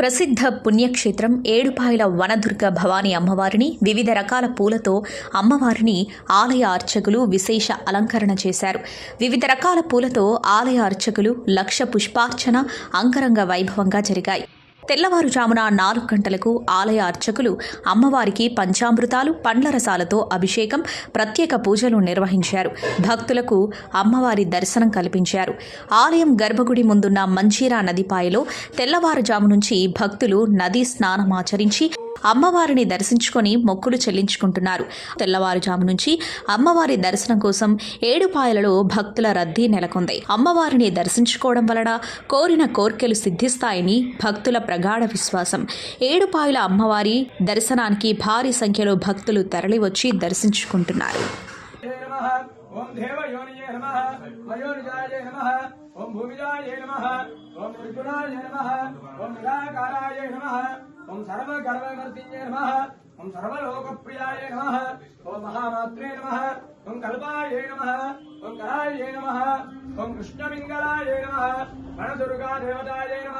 ప్రసిద్ధ పుణ్యక్షేత్రం ఏడుపాయల వనదుర్గ భవానీ అమ్మవారిని వివిధ రకాల పూలతో అమ్మవారిని ఆలయ అర్చకులు విశేష అలంకరణ చేశారు. వివిధ రకాల పూలతో ఆలయ అర్చకులు లక్ష పుష్పార్చన అంగరంగ వైభవంగా జరిగాయి. తెల్లవారుజామున నాలుగు గంటలకు ఆలయ అర్చకులు అమ్మవారికి పంచామృతాలు పండ్ల రసాలతో అభిషేకం ప్రత్యేక పూజలు నిర్వహించారు. భక్తులకు అమ్మవారి దర్శనం కల్పించారు. ఆలయం గర్భగుడి ముందున్న మంజీరా నదిపాయలో తెల్లవారుజాము నుంచి భక్తులు నదీ స్నానమాచరించి అమ్మవారిని దర్శించుకొని మొక్కులు చెల్లించుకుంటున్నారు. తెల్లవారుజాము నుంచి అమ్మవారి దర్శనం కోసం ఏడుపాయలలో భక్తుల రద్దీ నెలకొంది. అమ్మవారిని దర్శించుకోవడం వలన కోరిన కోర్కెలు సిద్ధిస్తాయని భక్తుల ప్రగాఢ విశ్వాసం. ఏడుపాయల అమ్మవారి దర్శనానికి భారీ సంఖ్యలో భక్తులు తరలివచ్చి దర్శించుకుంటున్నారు. ఓం దేవయోనియే ఓం భూమిజాయ నమ. ఓం నిర్గుణాయ నమ. ఓం నిరాకారాయ నమ. ఓం సర్వ సర్వగర్వమర్తిన్యే నమ. ఓం సర్వలోకప్రియాయ నమ. ఓం మహామాత్రే నమ. ఓం కల్పాయ నమ. ఓం కరాయ నమ. ఓం కృష్ణమింగళాయ నమ. వనదుర్గా దేవతాయ నమ.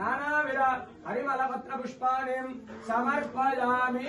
నానావిధ హరిమల పత్ర పుష్పాణి సమర్పయామి.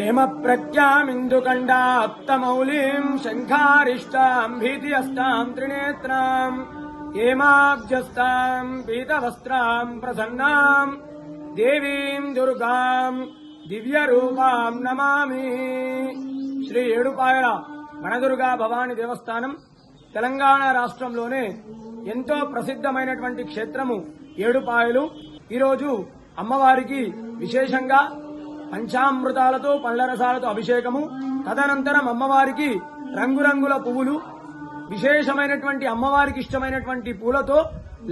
ప్రేమ ప్రత్యామిందుకండాత్తమౌలీం శంఖారిష్టాం భీతియస్తాం త్రినేత్రాం హేమాబ్జస్తాం పీతవస్త్రాం ప్రసన్నాం దేవీం దుర్గాం దివ్య రూపాం నమామి. శ్రీ ఏడుపాయల వనదుర్గా భవాని దేవస్థానం తెలంగాణ రాష్ట్రంలోనే ఎంతో ప్రసిద్ధమైనటువంటి క్షేత్రము ఏడుపాయలు. ఈరోజు అమ్మవారికి విశేషంగా పంచామృతాలతో పళ్ళ రసాలతో అభిషేకము. తదనంతరం అమ్మవారికి రంగురంగుల పువ్వులు విశేషమైనటువంటి అమ్మవారికి ఇష్టమైనటువంటి పూలతో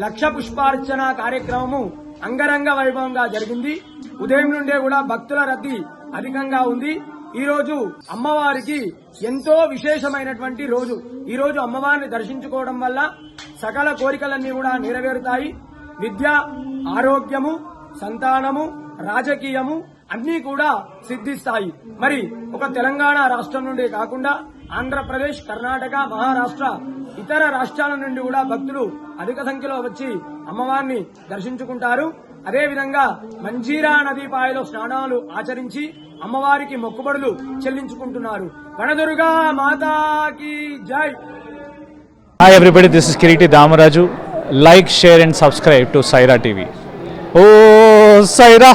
లక్ష పుష్పార్చన కార్యక్రమము అంగరంగ వైభవంగా జరిగింది. ఉదయం నుండే కూడా భక్తుల రద్దీ అధికంగా ఉంది. ఈ రోజు అమ్మవారికి ఎంతో విశేషమైనటువంటి రోజు. ఈ రోజు అమ్మవారిని దర్శించుకోవడం వల్ల సకల కోరికలన్నీ కూడా నెరవేరుతాయి. విద్య ఆరోగ్యము సంతానము రాజకీయము అన్నీ కూడా సిద్ధిస్తాయి. మరి ఒక తెలంగాణ రాష్ట్రం నుండి కాకుండా ఆంధ్రప్రదేశ్ కర్ణాటక మహారాష్ట్ర ఇతర రాష్ట్రాల నుండి కూడా భక్తులు అధిక సంఖ్యలో వచ్చి అమ్మవారిని దర్శించుకుంటారు. అదేవిధంగా మంజీరా నదీ పాయలో స్నానాలు ఆచరించి అమ్మవారికి మొక్కుబడులు చెల్లించుకుంటున్నారు. వనదుర్గా మాతాకి జై! Hi everybody this is Kiriti Damaraju like share and subscribe to Saira TV oh Sye Raa